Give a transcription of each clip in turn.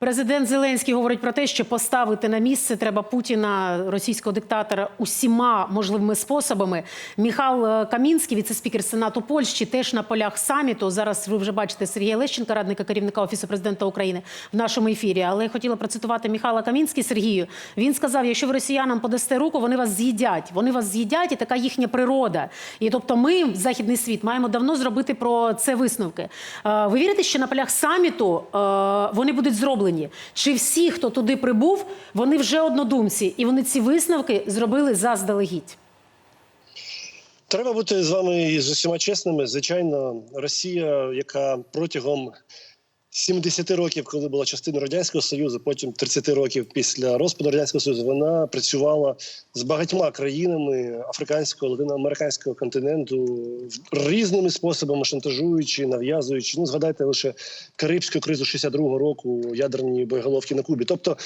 Президент Зеленський говорить про те, що поставити на місце треба Путіна, російського диктатора, усіма можливими способами. Міхал е, Камінський, віце-спікер Сенату Польщі, теж на полях саміту. Зараз ви вже бачите Сергія Лещенка, радника керівника офісу президента України, в нашому ефірі. Але я хотіла процитувати Міхала Камінський Сергію. Він сказав: якщо ви росіянам подасте руку, вони вас з'їдять. Вони вас з'їдять, і така їхня природа. І тобто, ми, західний світ, маємо давно зробити про це висновки. Е, Ви вірите, що на полях саміту е, вони будуть зроблені? Чи всі, хто туди прибув, вони вже однодумці, і вони ці висновки зробили заздалегідь? Треба бути з вами з усіма чесними. Звичайно, Росія, яка протягом 70 років, коли була частиною радянського союзу, потім 30 років після розпаду радянського союзу, вона працювала з багатьма країнами африканського латиноамериканського континенту різними способами шантажуючи, нав'язуючи. Ну згадайте лише Карибську кризу 62-го року, ядерні боєголовки на Кубі. Тобто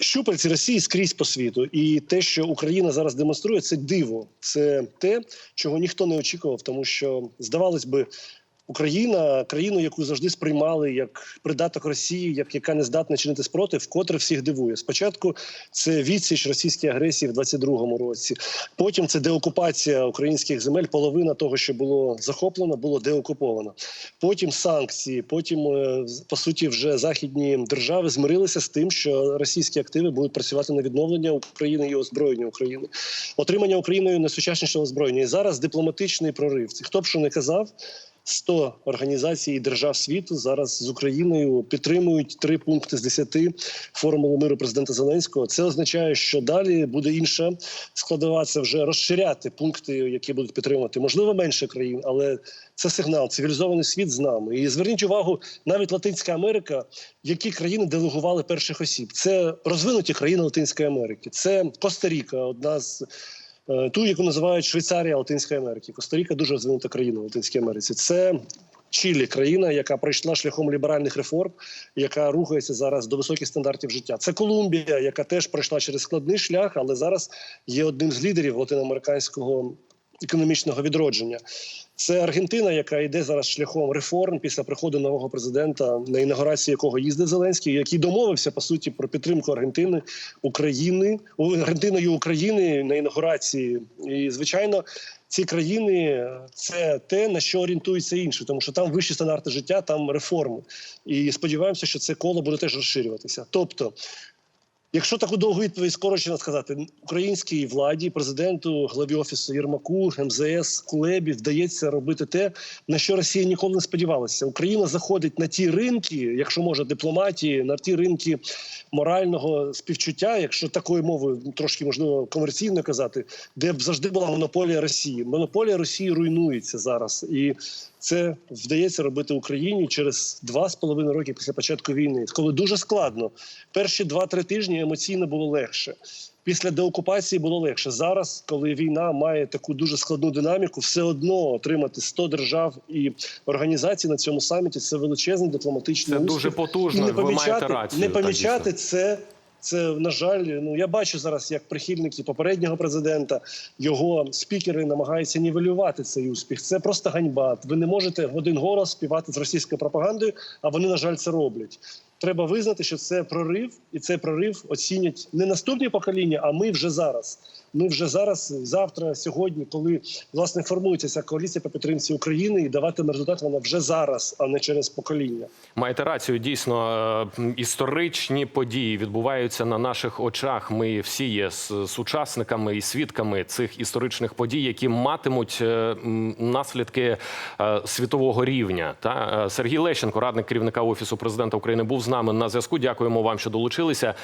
щупальці Росії скрізь по світу, і те, що Україна зараз демонструє, це диво. Це те, чого ніхто не очікував, тому що здавалось би. Україна країну, яку завжди сприймали як придаток Росії, як яка не здатна чинити спротив, вкотре всіх дивує. Спочатку це відсіч російській агресії в 22-му році. Потім це деокупація українських земель. Половина того, що було захоплено, було деокуповано. Потім санкції. Потім, е, по суті, вже західні держави змирилися з тим, що російські активи будуть працювати на відновлення України і озброєння України, отримання Україною найсучаснішого озброєння. І зараз дипломатичний прорив. Хто б що не казав. 100 організацій і держав світу зараз з Україною підтримують три пункти з 10 формули миру президента Зеленського. Це означає, що далі буде інша складова. Вже розширяти пункти, які будуть підтримувати. Можливо, менше країн, але це сигнал. Цивілізований світ з нами. І зверніть увагу, навіть Латинська Америка, які країни делегували перших осіб. Це розвинуті країни Латинської Америки. Це Коста-Ріка, одна з ту, яку називають Швейцарія Латинської Америки. Коста-Ріка дуже розвинута країна в Латинській Америці. Це Чилі, країна, яка пройшла шляхом ліберальних реформ, яка рухається зараз до високих стандартів життя. Це Колумбія, яка теж пройшла через складний шлях, але зараз є одним з лідерів латиноамериканського економічного відродження. Це Аргентина, яка йде зараз шляхом реформ після приходу нового президента, на інаугурації якого їздить Зеленський, який домовився по суті про підтримку Аргентини України Аргентиною України на інаугурації. І звичайно, ці країни це те на що орієнтуються інші, тому що там вищі стандарти життя, там реформи. І сподіваємося, що це коло буде теж розширюватися. Тобто. Якщо таку довгу відповідь скорочено сказати, українській владі, президенту, главі офісу Єрмаку, МЗС, Кулебі вдається робити те, на що Росія ніколи не сподівалася. Україна заходить на ті ринки, якщо може дипломатії, на ті ринки морального співчуття, якщо такою мовою трошки можливо комерційно казати, де б завжди була монополія Росії. Монополія Росії руйнується зараз, і це вдається робити Україні через два з половиною роки після початку війни, коли дуже складно. Перші два-три тижні емоційно було легше. Після деокупації було легше. Зараз, коли війна має таку дуже складну динаміку, все одно отримати 100 держав і організацій на цьому саміті це величезний дипломатичний Це успіх. дуже потужно, І не ви маєте помічати, рацію, не помічати це. Це на жаль, ну я бачу зараз, як прихильники попереднього президента його спікери намагаються нівелювати цей успіх. Це просто ганьба. Ви не можете в один голос співати з російською пропагандою, а вони на жаль це роблять. Треба визнати, що це прорив, і цей прорив оцінять не наступні покоління, а ми вже зараз. Ми вже зараз, завтра, сьогодні, коли власне формується ця коаліція по підтримці України, і даватиме результат вона вже зараз, а не через покоління. Маєте рацію, дійсно е, історичні події відбуваються на наших очах. Ми всі є сучасниками і свідками цих історичних подій, які матимуть е, наслідки е, світового рівня. Та Сергій Лещенко, радник керівника офісу президента України, був з нами на зв'язку. Дякуємо вам, що долучилися.